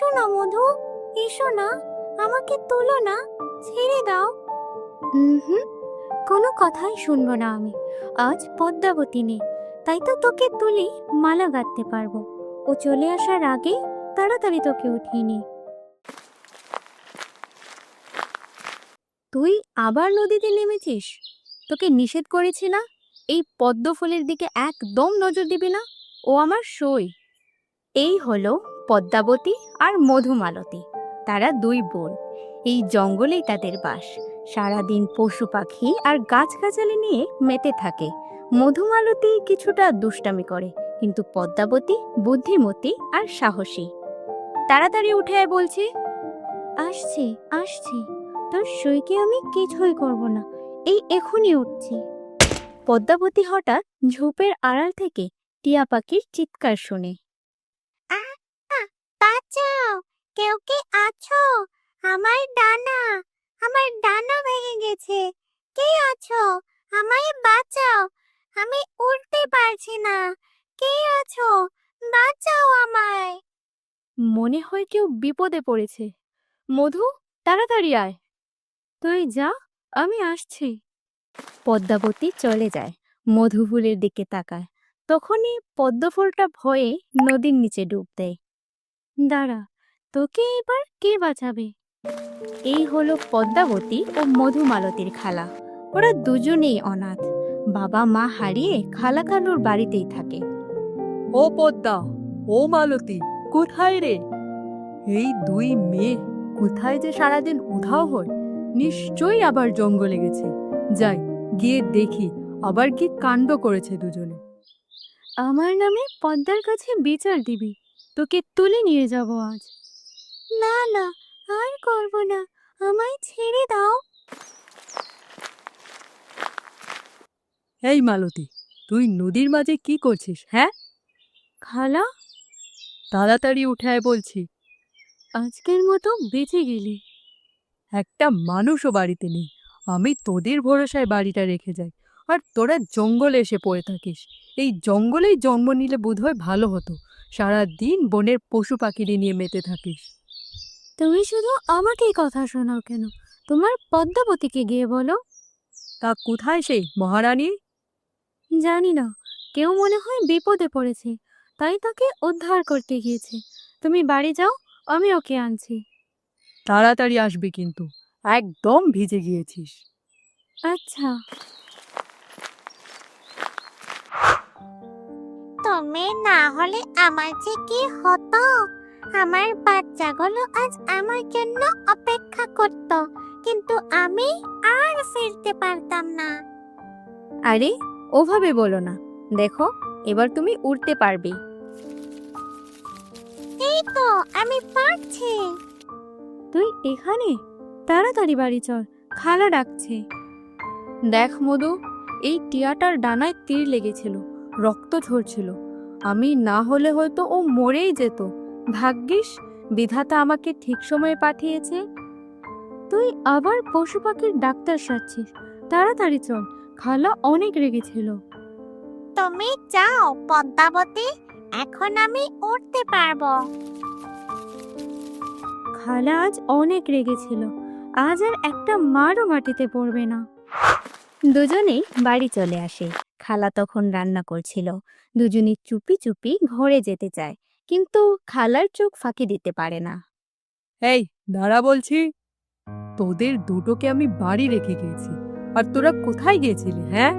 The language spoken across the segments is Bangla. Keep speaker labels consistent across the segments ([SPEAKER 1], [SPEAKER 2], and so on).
[SPEAKER 1] এসো না, মধু। এসো না। আমাকে তোলো না। ছেড়ে দাও। হুম, কোনো কথাই শুনব না আমি। আজ পদ্মাবতী নেই। তাই তো তোকে তুলি, মালা গাঁথতে পারব। ও চলে আসার আগে তাড়াতাড়ি তোকে উঠিয়ে নি তুই আবার নদীতে নেমেছিস? তোকে নিষেধ করেছি না? এই পদ্ম ফুলের দিকে একদম নজর দিবি না? ও আমার সই। এই হলো পদ্মাবতী আর মধুমালতী। তারা দুই বোন। এই জঙ্গলেই তাদের বাস। সারাদিন পশু পাখি আর গাছগাছালি নিয়ে মেতে থাকে। মধুমালতী কিছুটা দুষ্টামি করে কিন্তু পদ্মাবতী বুদ্ধিমতী আর সাহসী। তাড়াতাড়ি উঠে আয় বলছি। আসছি আসছি। তোর সইকে আমি কিছুই করব না। এই এখনই উঠছি। পদ্মাবতী হঠাৎ ঝোপের আড়াল থেকে টিয়া পাখির চিৎকার শুনে। কেউ কি আছো? আমার ডানা আমার ডানা ভেঙে গেছে। কে আছো? আমায় বাঁচাও। আমি উঠতে পারছি না। কে আছো? বাঁচাও আমায়। মনে হয় কেউ বিপদে পড়েছে। মধু, তাড়াতাড়ি আয়। তুই যা, আমি আসছি। পদ্মাবতী চলে যায়। মধু ফুলের দিকে তাকায়। তখনই পদ্মফুলটা ভয়ে নদীর নিচে ডুব দেয়। দাঁড়া তোকে এবার কে বাঁচাবে? এই হলো পদ্মাবতী ও মধুমালতীর খালা। ওরা দুজনেই অনাথ। বাবা মা হারিয়ে খালা কালুর বাড়িতেই থাকে।
[SPEAKER 2] ও পদ্মা ও মালতী কোথায় রে? এই দুই মেয়ে কোথায় যে সারাদিন উধাও হয় নিশ্চয়ই আবার জঙ্গলে গেছে। যাই গিয়ে দেখি আবার কি কাণ্ড করেছে দুজনে।
[SPEAKER 1] আমার নামে পদ্মার কাছে বিচার দিবি। তোকে তুলে নিয়ে যাব আজ। না না আর করব না। আমায় ছেড়ে দাও।
[SPEAKER 2] এই মালতী তুই নদীর মাঝে কি করছিস হ্যাঁ?
[SPEAKER 1] খালা?
[SPEAKER 2] তাড়াতাড়ি উঠে বলছি।
[SPEAKER 1] আজকের মতো বেঁচে গেলি।
[SPEAKER 2] একটা মানুষও বাড়িতে নেই। আমি তোদের ভরসায় বাড়িটা রেখে যাই। আর তোরা জঙ্গলে এসে পড়ে থাকিস। এই জঙ্গলেই জন্ম নিলে বোধহয় ভালো হতো। সারা দিন বনের পশু পাখিরে নিয়ে মেতে থাকিস।
[SPEAKER 1] তুমি শুধু আমাকেই কথা শোনাও কেন? তোমার পদ্মাবতীকে গিয়ে বলো।
[SPEAKER 2] তা কোথায় সেই মহারানী?
[SPEAKER 1] জানি না। কেউ মনে হয় বিপদে পড়েছে তাই তাকে উদ্ধার করতে গিয়েছে। তুমি বাড়ি যাও আমি ওকে আনছি।
[SPEAKER 2] তাড়াতাড়ি আসবি কিন্তু একদম ভিজে গিয়েছিস।
[SPEAKER 1] আচ্ছা।
[SPEAKER 3] তুমি না হলে আমার যে কি হতো? আমার বাচ্চাগুলো আজ আমার জন্য অপেক্ষা করত কিন্তু আমি আর ফিরতে পারতাম না।
[SPEAKER 1] আরে ওভাবে বলো না। দেখো এবার তুমি উঠতে পারবে।
[SPEAKER 3] এই তো আমি পারছি।
[SPEAKER 1] তুই এখানে? তাড়াতাড়ি বাড়ি চল খালা ডাকছে। দেখ মধু এই টিয়াটার ডানায় তীর লেগেছিল রক্ত ঝরছিল। আমি না হলে হয়তো ও মরেই যেত। ভাগ্যিস বিধাতা আমাকে ঠিক সময়ে পাঠিয়েছে। তুই আবার পশু পাখির ডাক্তার সাজছিস। তাড়াতাড়ি চল খালা অনেক রেগেছিল
[SPEAKER 3] তুমি যাও পদ্মাবতী এখন আমি উঠতে পারব।
[SPEAKER 1] খালা আজ অনেক রেগেছিল আজ আর একটা মারও মাটিতে পড়বে না। দুজনেই বাড়ি চলে আসে। খালা তখন রান্না করছিল। দুজনে চুপি চুপি ঘরে যেতে চায়। কিন্তু খালার চোখ ফাঁকি দিতে পারে না।
[SPEAKER 2] এই দাঁড়া বলছি। তোদের দুটোকে আমি বাড়ি রেখে গিয়েছি। আর তোরা কোথায় গিয়েছিলি হ্যাঁ?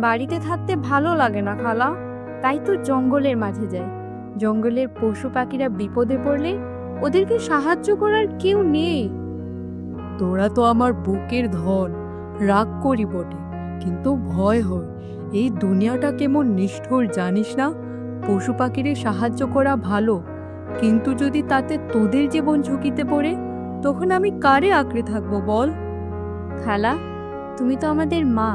[SPEAKER 1] বাড়িতে থাকতে ভালো লাগে না খালা। তাই তো জঙ্গলের মাঝে যায় জঙ্গলের পশু পাখিরা বিপদে পড়লে ওদেরকে সাহায্য করার কেউ নেই।
[SPEAKER 2] তোরা তো আমার বুকের ধন রাগ করি বটে কিন্তু ভয় হয়। এই দুনিয়াটা কেমন নিষ্ঠুর জানিস না? পশু পাখিরে সাহায্য করা ভালো, কিন্তু যদি তাতে তোদের জীবন ঝুঁকিতে পড়ে, তখন আমি কারে আঁকড়ে থাকব বল?
[SPEAKER 1] খালা, তুমি তো আমাদের মা।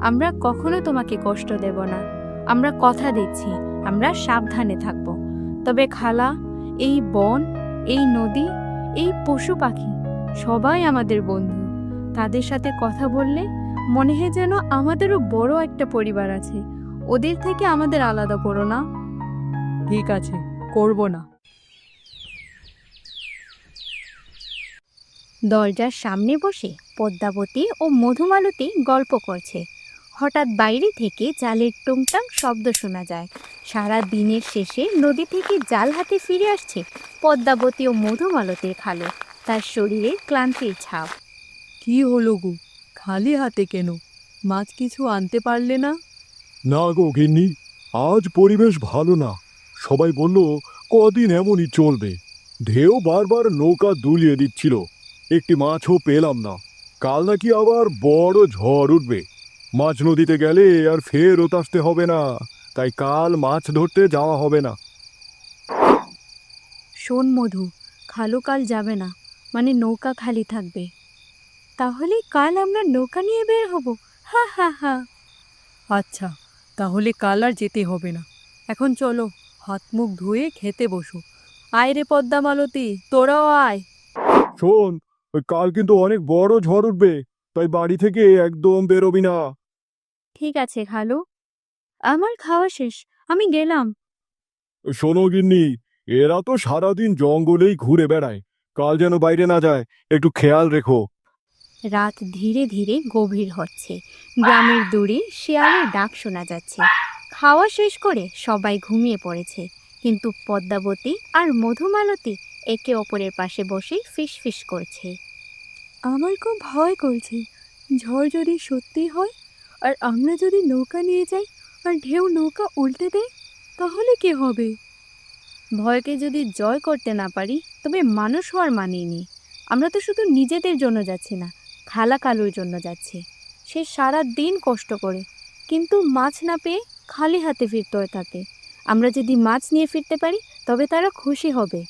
[SPEAKER 1] আমরা কখনো তোমাকে কষ্ট দেব না। আমরা কথা দিচ্ছি, আমরা সাবধানে থাকব। তবে খালা, এই বন, এই নদী, এই পশু পাখি সবাই আমাদের বন্ধু। তাদের সাথে কথা বললে মনে হয় যেন আমাদেরও বড় একটা পরিবার আছে। ওদের থেকে আমাদের আলাদা করো না।
[SPEAKER 2] ঠিক আছে করব না।
[SPEAKER 1] দরজার সামনে বসে পদ্মাবতী ও মধুমালতী গল্প করছে। হঠাৎ বাইরে থেকে জালের টুংটাং শব্দ শোনা যায়। সারা দিনের শেষে নদী থেকে জাল হাতে ফিরে আসছে পদ্মাবতী ও মধুমালতীর খালো। তার শরীরে ক্লান্তির ছাপ।
[SPEAKER 2] কি হলো গো? খালি হাতে কেন? মাছ কিছু আনতে পারলে না?
[SPEAKER 4] না গো গিন্নি আজ পরিবেশ ভালো না। সবাই বলল কদিন এমনই চলবে? ঢেউ বারবার নৌকা দুলিয়ে দিচ্ছিল। একটি মাছও পেলাম না। কাল নাকি আবার বড় ঝড় উঠবে। মাছ নদীতে গেলে আর ফেরত আসতে হবে না। তাই কাল মাছ ধরতে যাওয়া হবে না।
[SPEAKER 1] শোন মধু খালো কাল যাবে না। মানে নৌকা খালি থাকবে। তাহলে কাল আমরা নৌকা নিয়ে বের হব। হা হা হা।
[SPEAKER 2] আচ্ছা তাহলে কাল আর যেতে হবে না। এখন চলো। হাত মুখ ধুয়ে খেতে বসো। আয় রে পদ্মা মালতী তোরাও আয়।
[SPEAKER 4] শোন ওই কাল কিন্তু অনেক বড় ঝড় উঠবে তাই বাড়ি থেকে একদম বেরোবি না।
[SPEAKER 1] ঠিক আছে খালু। আমার খাওয়া শেষ আমি গেলাম।
[SPEAKER 4] শোনো গিন্নি এরা তো সারাদিন জঙ্গলেই ঘুরে বেড়ায় কাল যেন বাইরে না যায় একটু খেয়াল রেখো।
[SPEAKER 1] রাত ধীরে ধীরে গভীর হচ্ছে গ্রামের দূরে শেয়ালের ডাক শোনা যাচ্ছে। খাওয়া শেষ করে সবাই ঘুমিয়ে পড়েছে। কিন্তু পদ্মাবতী আর মধুমালতী একে অপরের পাশে বসে ফিস ফিস করছে।
[SPEAKER 2] আমার খুব ভয় করছে। ঝড় যদি সত্যি হয় আর আমরা যদি নৌকা নিয়ে যাই আর ঢেউ নৌকা উল্টে দেয় তাহলে কি হবে?
[SPEAKER 1] ভয়কে যদি জয় করতে না পারি তবে মানুষ হওয়ার মানেই নেই। আমরা তো শুধু নিজেদের জন্য যাচ্ছি না খালা কালুর জন্য যাচ্ছি। সে সারা দিন কষ্ট করে কিন্তু মাছ না পেয়ে খালি হাতে ফিরতে হয় তাকে। আমরা যদি মাছ নিয়ে ফিরতে পারি, তবে তারা খুশি হবে।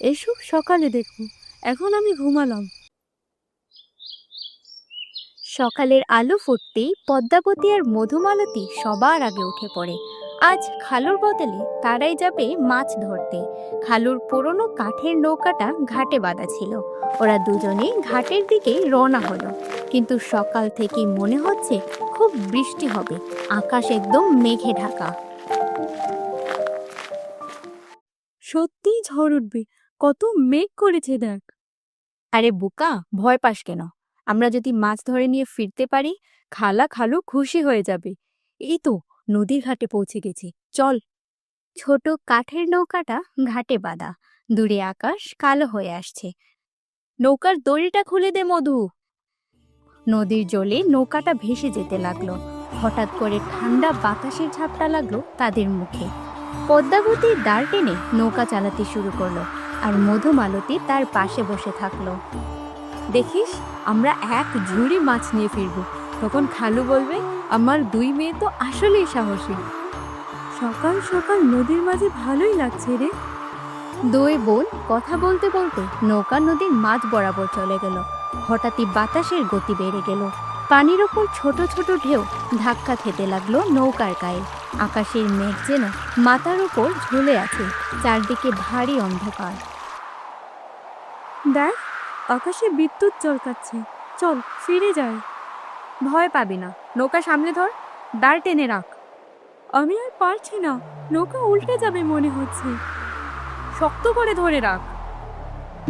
[SPEAKER 2] এসব সকালে দেখব। এখন আমি ঘুমালাম।
[SPEAKER 1] সকালের আলো ফুটতেই পদ্মাবতী আর মধুমালতী সবার আগে উঠে পড়ে। আজ খালুর বদলে তারাই যাবে মাছ ধরতে। খালুর পুরনো কাঠের নৌকাটা ঘাটে বাঁধা ছিল। ওরা দুজনে ঘাটের দিকে রওনা হলো। কিন্তু সকাল থেকে মনে হচ্ছে খুব বৃষ্টি হবে। আকাশ একদম মেঘে ঢাকা।
[SPEAKER 2] সত্যিই ঝড় উঠবে। কত মেঘ করেছে দেখ।
[SPEAKER 1] আরে বুকা ভয় পাস কেন? আমরা যদি মাছ ধরে নিয়ে ফিরতে পারি খালা খালু খুশি হয়ে যাবে। এই তো নদীর ঘাটে পৌঁছে গেছি। চল। ছোট কাঠের নৌকাটা ঘাটে বাঁধা। দূরে আকাশ কালো হয়ে আসছে। নৌকার দড়িটা খুলে দে, মধু। নদীর জলে নৌকাটা ভেসে যেতে লাগল। হঠাৎ করে ঠান্ডা বাতাসের ঝাপটা লাগল তাদের মুখে। পদ্মাবতী দাঁড় টেনে নৌকা চালাতে শুরু করল আর মধুমালতী তার পাশে বসে থাকল।
[SPEAKER 2] দেখিস, আমরা এক ঝুড়ি মাছ নিয়ে ফিরবো। তখন খালু বলবে, আমার দুই মেয়ে তো আসলেই সাহসী। সকাল সকাল নদীর মাঝে ভালোই লাগছে রে।
[SPEAKER 1] দুই বোন কথা বলতে বলতে নৌকা নদীর মাঝ বরাবর চলে গেল। হঠাৎই বাতাসের গতি বেড়ে গেল। পানির ওপর ছোট ছোট ঢেউ ধাক্কা খেতে লাগল নৌকার গায়ে। আকাশের মেঘ যেন মাথার উপর ঝুলে আছে, চারদিকে ভারী অন্ধকার।
[SPEAKER 2] দেখ, আকাশে বিদ্যুৎ চলকাচ্ছে। চল, ফিরে যাই। ভয় পাবি না। নৌকা সামনে ধর দাঁড় টেনে রাখ। আমি আর পারছি না। নৌকা উল্টে যাবে মনে হচ্ছে। শক্ত করে ধরে রাখ।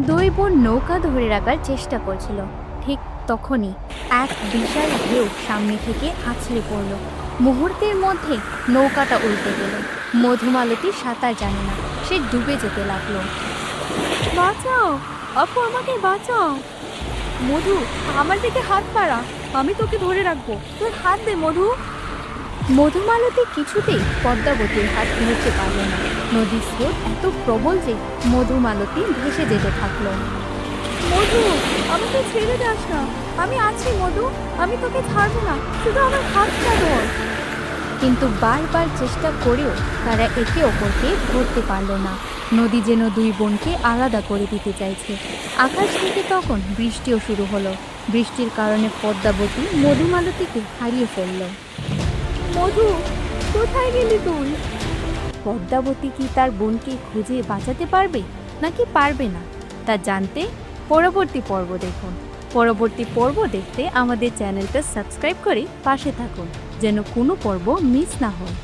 [SPEAKER 1] দুই বোন নৌকা ধরে রাখার চেষ্টা করছিল। ঠিক তখনই এক বিশাল ঢেউ সামনে থেকে আছড়ে পড়ল। মুহূর্তের মধ্যে নৌকাটা উল্টে গেল। মধুমালতী সাঁতার জানে না। সে ডুবে যেতে লাগল।
[SPEAKER 2] বাঁচাও! আপু আমাকে বাঁচাও! মধু আমার দিকে হাত পাড়া আমি তোকে ধরে রাখব। তোর হাত দে, মধু।
[SPEAKER 1] মধুমালতী কিছুতেই পদ্মাবতীর হাত ধরতে পারল না। নদীর স্রোত এত প্রবল যে মধুমালতী ভেসে যেতে থাকল।
[SPEAKER 2] মধু আমাকে ছেড়ে যাস না। আমি আছি, মধু। আমি তোকে ছাড়বো না। শুধু আমার হাতটা ধর।
[SPEAKER 1] কিন্তু বারবার চেষ্টা করেও তারা একে অপরকে ধরতে পারল না। নদী যেন দুই বোনকে আলাদা করে দিতে চাইছে। আকাশ থেকে তখন বৃষ্টিও শুরু হলো। বৃষ্টির কারণে পদ্মাবতী মধুমালতীকে হারিয়ে ফেলল।
[SPEAKER 2] মধু, কোথায় গেলি তুই?
[SPEAKER 1] পদ্মাবতী কি তার বোনকে খুঁজে বাঁচাতে পারবে নাকি পারবে না? তা জানতে পরবর্তী পর্ব দেখুন। পরবর্তী পর্ব দেখতে আমাদের চ্যানেলটা সাবস্ক্রাইব করে পাশে থাকুন, যেন কোনো পর্ব মিস না হয়।